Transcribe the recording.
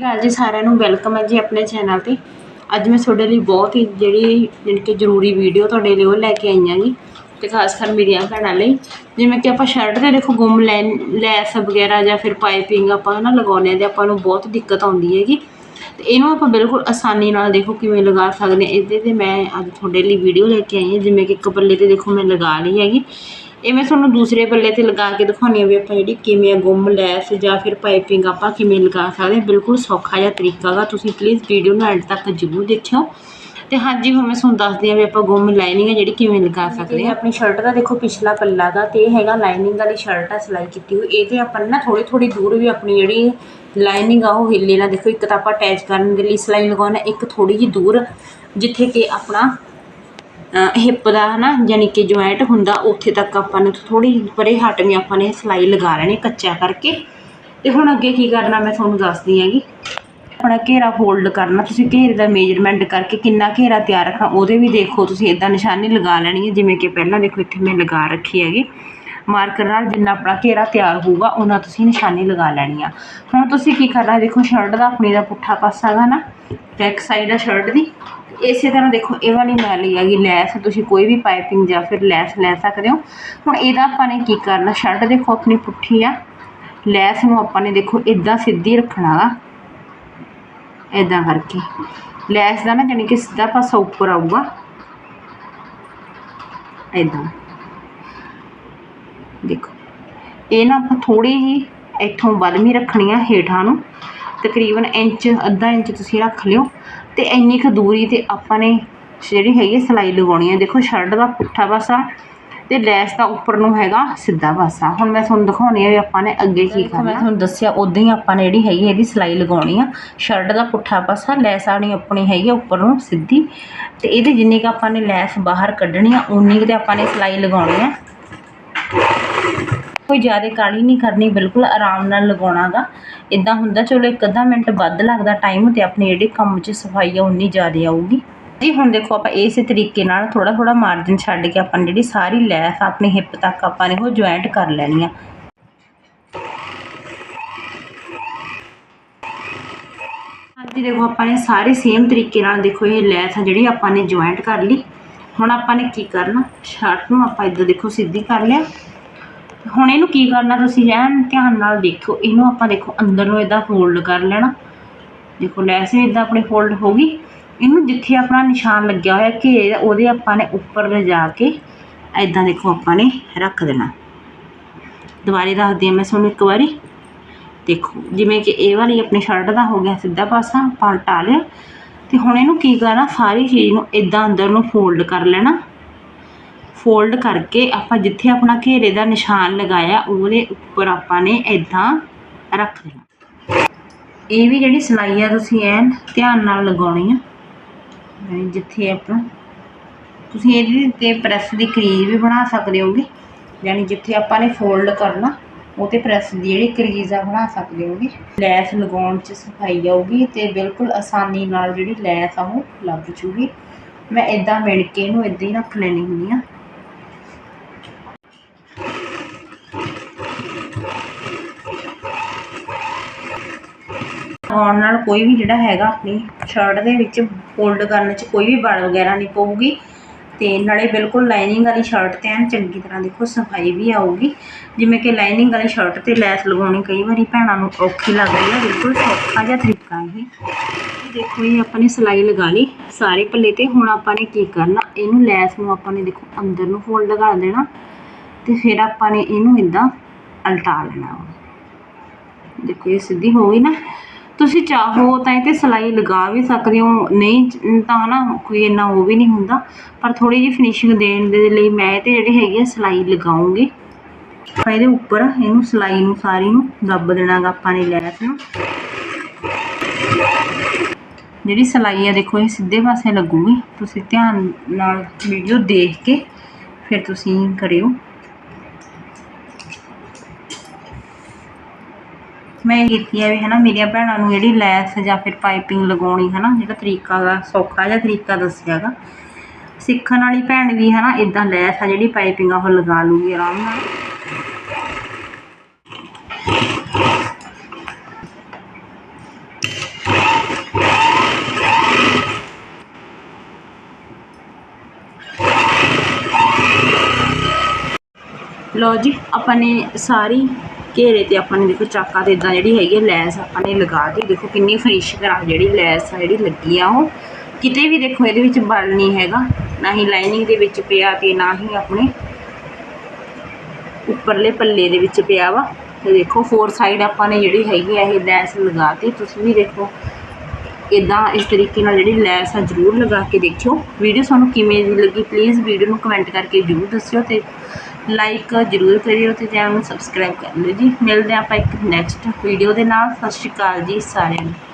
ਗੱਲ ਜੀ ਸਾਰਿਆਂ ਨੂੰ ਵੈਲਕਮ ਹੈ ਜੀ ਆਪਣੇ ਚੈਨਲ ਤੇ। ਅੱਜ ਮੈਂ ਤੁਹਾਡੇ ਲਈ ਬਹੁਤ ਹੀ ਜਿਹੜੀ ਜਾਣੀ ਕਿ ਜ਼ਰੂਰੀ ਵੀਡੀਓ ਤੁਹਾਡੇ ਲਈ ਉਹ ਲੈ ਕੇ ਆਈ ਹਾਂ ਜੀ ਤੇ ਖਾਸ ਕਰ ਮੇਰੀਆਂ ਭੈਣਾਂ ਲਈ। ਜਿਵੇਂ ਕਿ ਆਪਾਂ ਸ਼ਰਟ ਤੇ ਦੇਖੋ ਗੁੰਮ ਲੈ ਲੈਸ ਵਗੈਰਾ ਜਾਂ ਫਿਰ ਪਾਈਪਿੰਗ ਆਪਾਂ ਨਾ ਲਗਾਉਂਦੇ ਹਾਂ ਤੇ ਆਪਾਂ ਨੂੰ ਬਹੁਤ ਦਿੱਕਤ ਆਉਂਦੀ ਹੈਗੀ। ਤੇ ਇਹਨੂੰ ਆਪਾਂ ਬਿਲਕੁਲ ਆਸਾਨੀ ਨਾਲ ਦੇਖੋ ਕਿਵੇਂ ਲਗਾ ਸਕਦੇ ਹਾਂ। ਇਹਦੇ ਤੇ ਮੈਂ ਅੱਜ ਤੁਹਾਡੇ ਲਈ ਵੀਡੀਓ ਲੈ ਕੇ ਆਈ ਹਾਂ। ਜਿਵੇਂ ਕਿ ਇੱਕ ਪੱਲੇ ਤੇ ਦੇਖੋ ਮੈਂ ਲਗਾ ਲਈ ਹੈਗੀ। ਇਹ ਮੈਂ ਤੁਹਾਨੂੰ ਦੂਸਰੇ ਪੱਲੇ ਤੇ ਲਗਾ ਕੇ ਦਿਖਾਉਣੀ ਆ ਵੀ ਆਪਾਂ ਜਿਹੜੀ ਕਿਵੇਂ ਗੁੰਮ ਲੈਸ ਜਾਂ ਫਿਰ ਪਾਈਪਿੰਗ ਆਪਾਂ ਕਿਵੇਂ ਲਗਾ ਸਕਦੇ ਹਾਂ ਬਿਲਕੁਲ ਸੌਖਾ ਜਿਹਾ ਤਰੀਕਾ ਗਾ। ਤੁਸੀਂ ਪਲੀਜ਼ ਵੀਡੀਓ ਨੂੰ ਐਂਡ ਤੱਕ ਜ਼ਰੂਰ ਦੇਖਿਓ। ਤੇ ਹਾਂਜੀ, ਹੁਣ ਮੈਂ ਤੁਹਾਨੂੰ ਦੱਸਦੀ ਆ ਵੀ ਆਪਾਂ ਗੁੰਮ ਲਾਈਨਿੰਗ ਹੈ ਜਿਹੜੀ ਕਿਵੇਂ ਲਗਾ ਸਕਦੇ ਹਾਂ ਆਪਣੀ ਸ਼ਰਟ ਦਾ ਦੇਖੋ ਪਿਛਲਾ ਪੱਲਾ ਦਾ ਤੇ ਇਹ ਹੈਗਾ ਲਾਈਨਿੰਗ ਵਾਲੀ ਸ਼ਰਟ ਆ ਸਿਲਾਈ ਕੀਤੀ ਹੋਈ। ਇਹ ਤੇ ਆਪਾਂ ਨਾ ਥੋੜੀ ਥੋੜੀ ਦੂਰ ਵੀ ਆਪਣੀ ਜਿਹੜੀ ਲਾਈਨਿੰਗ ਆ ਉਹ ਹਿੱਲੇ ਨਾ ਦੇਖੋ। ਇੱਕ ਤਾਂ ਆਪਾਂ ਅਟੈਚ ਕਰਨ ਦੇ ਲਈ ਸਿਲਾਈ ਲਗਾਉਣਾ, ਇੱਕ ਥੋੜੀ ਜਿਹੀ ਦੂਰ, ਜਿੱਥੇ ਕਿ ਆਪਣਾ ਹਿੱਪ ਦਾ ਹੈ ਨਾ ਯਾਨੀ ਕਿ ਜੁਆਇੰਟ ਹੁੰਦਾ, ਉੱਥੇ ਤੱਕ ਆਪਾਂ ਨੂੰ ਥੋੜ੍ਹੀ ਪਰੇ ਹਟਵੀਂ ਆਪਾਂ ਨੇ ਸਿਲਾਈ ਲਗਾ ਲੈਣੀ ਕੱਚਾ ਕਰਕੇ। ਅਤੇ ਹੁਣ ਅੱਗੇ ਕੀ ਕਰਨਾ ਮੈਂ ਤੁਹਾਨੂੰ ਦੱਸਦੀ ਹੈਗੀ। ਆਪਣਾ ਘੇਰਾ ਫੋਲਡ ਕਰਨਾ, ਤੁਸੀਂ ਘੇਰੇ ਦਾ ਮੇਜਰਮੈਂਟ ਕਰਕੇ ਕਿੰਨਾ ਘੇਰਾ ਤਿਆਰ ਰੱਖਣਾ, ਉਹਦੇ ਵੀ ਦੇਖੋ ਤੁਸੀਂ ਇਦਾਂ ਨਿਸ਼ਾਨੀ ਲਗਾ ਲੈਣੀ ਹੈ, ਜਿਵੇਂ ਕਿ ਪਹਿਲਾਂ ਦੇਖੋ ਇੱਥੇ ਮੈਂ ਲਗਾ ਰੱਖੀ ਹੈਗੀ। ਮਾਰਕਰ ਨਾਲ ਜਿੰਨਾ ਆਪਣਾ ਘੇਰਾ ਤਿਆਰ ਹੋਊਗਾ ਉਹਨਾਂ ਤੁਸੀਂ ਨਿਸ਼ਾਨੀ ਲਗਾ ਲੈਣੀ ਆ। ਹੁਣ ਤੁਸੀਂ ਕੀ ਕਰਨਾ ਦੇਖੋ ਸ਼ਰਟ ਦਾ ਆਪਣੀ ਦਾ ਪੁੱਠਾ ਪਾਸਾ ਹੈਗਾ ਨਾ ਬੈਕ ਸਾਈਡ ਆ ਸ਼ਰਟ ਦੀ। ਇਸੇ ਤਰ੍ਹਾਂ ਦੇਖੋ, ਇਹ ਵਾਲੀ ਮੈਂ ਲਈ ਹੈਗੀ ਲੈਸ, ਤੁਸੀਂ ਕੋਈ ਵੀ ਪਾਈਪਿੰਗ ਜਾਂ ਫਿਰ ਲੈਸ ਲੈ ਸਕਦੇ ਹੋ। ਹੁਣ ਇਹਦਾ ਆਪਾਂ ਨੇ ਕੀ ਕਰਨਾ ਸ਼ਰਟ ਦੇਖੋ ਆਪਣੀ ਪੁੱਠੀ ਆ। ਲੈਸ ਨੂੰ ਆਪਾਂ ਨੇ ਦੇਖੋ ਇਦਾਂ ਸਿੱਧੀ ਰੱਖਣਾ ਵਾ। ਇਦਾਂ ਕਰਕੇ। ਲੈਸ ਦਾ ਨਾ ਜਾਨੀ ਕਿ ਸਿੱਧਾ ਪਾਸਾ ਉੱਪਰ ਆਊਗਾ। ਇਦਾਂ ਦੇਖੋ। ਇਹ ਨਾ ਆਪਾਂ ਥੋੜੀ ਹੀ ਇੱਥੋਂ ਵੱਧਵੀਂ ਰੱਖਣੀ ਆ ਹੇਠਾਂ ਨੂੰ। ਤਕਰੀਬਨ ਇੰਚ ਅੱਧਾ ਇੰਚ ਤੁਸੀਂ ਰੱਖ ਲਿਓ। ਤੇ ਇੰਨੀ ਕੁ ਦੂਰੀ ਤੇ ਆਪਾਂ ਨੇ ਜਿਹੜੀ ਹੈਗੀ ਸਿਲਾਈ ਲਗਾਉਣੀ ਹੈ ਦੇਖੋ ਸ਼ਰਟ ਦਾ ਪੁੱਠਾ ਪਾਸਾ ਤੇ ਲੈਸ ਦਾ ਉੱਪਰ ਨੂੰ ਹੈਗਾ ਸਿੱਧਾ ਪਾਸਾ। ਹੁਣ ਮੈਂ ਤੁਹਾਨੂੰ ਦਿਖਾਉਣੀ ਹੈ ਵੀ ਆਪਾਂ ਨੇ ਅੱਗੇ ਕੀ ਕਰਨਾ ਮੈਂ ਤੁਹਾਨੂੰ ਦੱਸਿਆ ਉਦਾਂ ਹੀ ਆਪਾਂ ਨੇ ਜਿਹੜੀ ਹੈਗੀ ਇਹਦੀ ਸਿਲਾਈ ਲਗਾਉਣੀ ਆ। ਸ਼ਰਟ ਦਾ ਪੁੱਠਾ ਪਾਸਾ ਲੈਸ ਆਣੀ ਆਪਣੀ ਹੈਗੀ ਉੱਪਰ ਨੂੰ ਸਿੱਧੀ। ਤੇ ਇਹਦੇ ਜਿੰਨੀ ਕੁ ਆਪਾਂ ਨੇ ਲੈਸ ਬਾਹਰ ਕੱਢਣੀ ਆ ਉਨੀ ਕੁ ਤੇ ਆਪਾਂ ਨੇ ਸਿਲਾਈ ਲਗਾਉਣੀ ਆ। ਕੋਈ ਜ਼ਿਆਦਾ ਕਾਲੀ ਨਹੀਂ ਕਰਨੀ, ਬਿਲਕੁਲ ਆਰਾਮ ਨਾਲ ਲਗਾਉਣਾਗਾ। ਇਦਾਂ ਹੁੰਦਾ ਚਲੋ ਇੱਕ ਅੱਧਾ ਮਿੰਟ ਵੱਧ ਲੱਗਦਾ ਟਾਈਮ ਤੇ ਆਪਣੀ ਜਿਹੜੀ ਕੰਮ 'ਚ ਸਫ਼ਾਈ ਆ ਉਨੀ ਜ਼ਿਆਦਾ ਆਊਗੀ। ਜੀ ਹੁਣ ਦੇਖੋ ਆਪਾਂ ਇਸੇ ਤਰੀਕੇ ਨਾਲ ਥੋੜਾ ਥੋੜਾ ਮਾਰਜਨ ਛੱਡ ਕੇ ਆਪਾਂ ਨੇ ਜਿਹੜੀ ਸਾਰੀ ਲੈਸ ਆਪਣੀ ਹਿੱਪ ਤੱਕ ਆਪਾਂ ਨੇ ਉਹ ਜੁਆਇੰਟ ਕਰ ਲੈਣੀ ਆ। ਹਾਂਜੀ, ਦੇਖੋ ਆਪਾਂ ਨੇ ਸਾਰੇ ਸੇਮ ਤਰੀਕੇ ਨਾਲ ਦੇਖੋ ਇਹ ਲੈਸ ਆ ਜਿਹੜੀ ਆਪਾਂ ਨੇ ਜੁਆਇੰਟ ਕਰ ਲਈ। ਹੁਣ ਆਪਾਂ ਨੇ ਕੀ ਕਰਨਾ? ਸ਼ਰਟ ਨੂੰ ਆਪਾਂ ਇਦਾਂ ਦੇਖੋ ਸਿੱਧੀ ਕਰ ਲਿਆ। ਹੁਣ ਇਹਨੂੰ ਕੀ ਕਰਨਾ ਤੁਸੀਂ ਐਨ ਧਿਆਨ ਨਾਲ ਦੇਖੋ ਇਹਨੂੰ ਆਪਾਂ ਦੇਖੋ ਅੰਦਰ ਨੂੰ ਇਦਾਂ ਫੋਲਡ ਕਰ ਲੈਣਾ। ਦੇਖੋ ਲੈਸ ਵੀ ਇਦਾਂ ਆਪਣੀ ਫੋਲਡ ਹੋ ਗਈ। ਇਹਨੂੰ ਜਿੱਥੇ ਆਪਣਾ ਨਿਸ਼ਾਨ ਲੱਗਿਆ ਹੋਇਆ ਘੇਰੇ ਦਾ ਉਹਦੇ ਆਪਾਂ ਨੇ ਉੱਪਰ ਲਿਜਾ ਕੇ ਇਦਾਂ ਦੇਖੋ ਆਪਾਂ ਨੇ ਰੱਖ ਦੇਣਾ। ਦੁਬਾਰੇ ਦੱਸਦੀ ਹਾਂ ਮੈਂ ਤੁਹਾਨੂੰ ਇੱਕ ਵਾਰੀ। ਦੇਖੋ, ਜਿਵੇਂ ਕਿ ਇਹ ਵਾਲੀ ਆਪਣੀ ਸ਼ਰਟ ਦਾ ਹੋ ਗਿਆ ਸਿੱਧਾ ਪਾਸਾ, ਪਲਟਾ ਲਿਆ ਤੇ ਹੁਣ ਇਹਨੂੰ ਕੀ ਕਰਨਾ, ਸਾਰੀ ਚੀਜ਼ ਨੂੰ ਇਦਾਂ ਅੰਦਰ ਨੂੰ ਫੋਲਡ ਕਰ ਲੈਣਾ। ਫੋਲਡ ਕਰਕੇ ਆਪਾਂ ਜਿੱਥੇ ਆਪਣਾ ਘੇਰੇ ਦਾ ਨਿਸ਼ਾਨ ਲਗਾਇਆ, ਉਹਦੇ ਉੱਪਰ ਆਪਾਂ ਨੇ ਇਦਾਂ ਰੱਖ ਦੇਣਾ। ਇਹ ਵੀ ਜਿਹੜੀ ਸਿਲਾਈ ਆ ਤੁਸੀਂ ਐਨ ਧਿਆਨ ਨਾਲ ਲਗਾਉਣੀ ਆ ਜਿੱਥੇ ਆਪਾਂ, ਤੁਸੀਂ ਇਹਦੀ ਤੇ ਪ੍ਰੈਸ ਦੀ ਕਰੀਜ਼ ਵੀ ਬਣਾ ਸਕਦੇ ਹੋਗੇ, ਯਾਨੀ ਜਿੱਥੇ ਆਪਾਂ ਨੇ ਫੋਲਡ ਕਰਨਾ, ਉਹ ਤੇ ਪ੍ਰੈਸ ਦੀ ਜਿਹੜੀ ਕਰੀਜ਼ ਆ ਬਣਾ ਸਕਦੇ ਹੋਗੇ। ਲੈਸ ਲਗਾਉਣ 'ਚ ਸਫ਼ਾਈ ਆਊਗੀ ਤੇ ਬਿਲਕੁਲ ਆਸਾਨੀ ਨਾਲ ਜਿਹੜੀ ਲੈਸ ਆ ਉਹ ਲੱਗ ਜੂਗੀ। ਮੈਂ ਇਦਾਂ ਮਿਣ ਕੇ ਇਹਨੂੰ ਇਦਾਂ ਹੀ ਰੱਖ ਲੈਣੀ ਹੁੰਦੀ ਆ। ਆਉਣ ਨਾਲ ਕੋਈ ਵੀ ਜਿਹੜਾ ਹੈਗਾ ਆਪਣੀ ਸ਼ਰਟ ਦੇ ਵਿੱਚ ਫੋਲਡ ਕਰਨ 'ਚ ਕੋਈ ਵੀ ਵੜ ਵਗੈਰਾ ਨਹੀਂ ਪਊਗੀ। ਤੇ ਨਾਲੇ ਬਿਲਕੁਲ ਲਾਈਨਿੰਗ ਵਾਲੀ ਸ਼ਰਟ ਤੇ ਐਨ ਚੰਗੀ ਤਰ੍ਹਾਂ ਦੇਖੋ ਸਫ਼ਾਈ ਵੀ ਆਊਗੀ। ਜਿਵੇਂ ਕਿ ਲਾਈਨਿੰਗ ਵਾਲੀ ਸ਼ਰਟ ਤੇ ਲੈਸ ਲਗਾਉਣੀ ਕਈ ਵਾਰੀ ਭੈਣਾਂ ਨੂੰ ਔਖੀ ਲੱਗਦੀ ਹੈ, ਬਿਲਕੁਲ ਸੌਖਾ ਜਿਹਾ ਤਰੀਕਾ ਇਹ। ਦੇਖੋ ਇਹ ਆਪਾਂ ਨੇ ਸਿਲਾਈ ਲਗਾ ਲਈ ਸਾਰੇ ਪੱਲੇ ਤੇ। ਹੁਣ ਆਪਾਂ ਨੇ ਕੀ ਕਰਨਾ, ਇਹਨੂੰ ਲੈਸ ਨੂੰ ਆਪਾਂ ਨੇ ਦੇਖੋ ਅੰਦਰ ਨੂੰ ਫੋਲਡ ਕਰ ਦੇਣਾ ਤੇ ਫਿਰ ਆਪਾਂ ਨੇ ਇਹਨੂੰ ਇਦਾਂ ਅਲਟਾ ਲੈਣਾ। ਦੇਖੋ ਇਹ ਸਿੱਧੀ ਹੋ ਗਈ ਨਾ। ਤੁਸੀਂ ਚਾਹੋ ਤਾਂ ਇਹ ਤੇ ਸਿਲਾਈ ਲਗਾ ਵੀ ਸਕਦੇ ਹੋ। ਨਹੀਂ, ਤਾਂ ਨਾ ਕੋਈ ਇੰਨਾ ਉਹ ਵੀ ਨਹੀਂ ਹੁੰਦਾ। ਪਰ ਥੋੜੀ ਜਿਹੀ ਫਿਨਿਸ਼ਿੰਗ ਦੇਣ ਦੇ ਲਈ ਮੈਂ ਤੇ ਜਿਹੜੀ ਹੈਗੀ ਆ ਸਿਲਾਈ ਲਗਾਉਂਗੀ। ਆਪਾਂ ਇਹਦੇ ਉੱਪਰ ਇਹਨੂੰ ਸਿਲਾਈ ਨੂੰ ਸਾਰੀ ਨੂੰ ਦੱਬ ਦੇਣਾਗਾ ਆਪਾਂ ਨੇ ਲੈਸ ਨੂੰ। ਜਿਹੜੀ ਸਿਲਾਈ ਆ ਦੇਖੋ ਇਹ ਸਿੱਧੇ ਪਾਸੇ ਲੱਗੂਗੀ। ਤੁਸੀਂ ਧਿਆਨ ਨਾਲ ਵੀਡੀਓ ਦੇਖ ਕੇ ਫਿਰ ਤੁਸੀਂ ਕਰਿਓ। ਮੈਂ ਕੀਤੀ ਹੈ ਵੀ ਹਨਾ ਮੇਰੀਆਂ ਭੈਣਾਂ ਨੂੰ ਜਿਹੜੀ ਲੈਸ ਜਾਂ ਫਿਰ ਪਾਈਪਿੰਗ ਲਗਾਉਣੀ ਹਨਾ, ਜਿਹੜਾ ਤਰੀਕਾ ਦਾ ਸੌਖਾ ਜਿਹਾ ਤਰੀਕਾ ਦੱਸਿਆਗਾ ਸਿੱਖਣ ਵਾਲੀ ਭੈਣ ਵੀ ਹਨਾ ਇਦਾਂ ਲੈਸ ਆ ਜਿਹੜੀ ਪਾਈਪਿੰਗ ਆ, ਉਹ ਲਗਾ ਲੂਗੀ ਆਰਾਮ ਨਾਲ। ਲੋ ਜੀ, ਆਪਾਂ ਨੇ ਸਾਰੀ ਘੇਰੇ ਤੇ ਆਪਾਂ ਨੇ ਦੇਖੋ ਚਾਕਾ ਤੇ ਇਦਾਂ ਜਿਹੜੀ ਹੈਗੀ ਆ ਲੈਸ ਆਪਾਂ ਨੇ ਲਗਾ ਕੇ ਦੇਖੋ ਕਿੰਨੀ ਫਿਨਿਸ਼ ਕਰਾ ਜਿਹੜੀ ਲੈਸ ਆ ਜਿਹੜੀ ਲੱਗੀ ਆ ਉਹ। ਕਿਤੇ ਵੀ ਦੇਖੋ ਇਹਦੇ ਵਿੱਚ ਬਲ ਨਹੀਂ ਹੈਗਾ, ਨਾ ਹੀ ਲਾਈਨਿੰਗ ਦੇ ਵਿੱਚ ਪਿਆ ਤੇ ਨਾ ਹੀ ਆਪਣੇ ਉੱਪਰਲੇ ਪੱਲੇ ਦੇ ਵਿੱਚ ਪਿਆ ਵਾ। ਤੇ ਦੇਖੋ ਫੋਰ ਸਾਈਡ ਆਪਾਂ ਨੇ ਜਿਹੜੀ ਹੈਗੀ ਆ ਇਹ ਲੈਸ ਲਗਾਤੀ ਤੁਸੀਂ ਵੀ ਦੇਖੋ ਇਦਾਂ ਇਸ ਤਰੀਕੇ ਨਾਲ ਜਿਹੜੀ ਲੈਸ ਆ ਜ਼ਰੂਰ ਲਗਾ ਕੇ ਦੇਖਿਓ। ਵੀਡੀਓ ਤੁਹਾਨੂੰ ਕਿਵੇਂ ਦੀ ਲੱਗੀ ਪਲੀਜ਼ ਵੀਡੀਓ ਨੂੰ ਕਮੈਂਟ ਕਰਕੇ ਜ਼ਰੂਰ ਦੱਸਿਓ ਤੇ ਲਾਈਕ ਜ਼ਰੂਰ ਕਰਿਓ ਤੇ ਚੈਨਲ ਨੂੰ ਸਬਸਕ੍ਰਾਈਬ ਕਰ ਲਿਓ ਜੀ। ਮਿਲਦੇ ਹਾਂ ਆਪਾਂ ਇੱਕ ਨੈਕਸਟ ਵੀਡੀਓ ਦੇ ਨਾਲ। ਸਤਿ ਸ਼੍ਰੀ ਅਕਾਲ ਜੀ ਸਾਰਿਆਂ ਨੂੰ।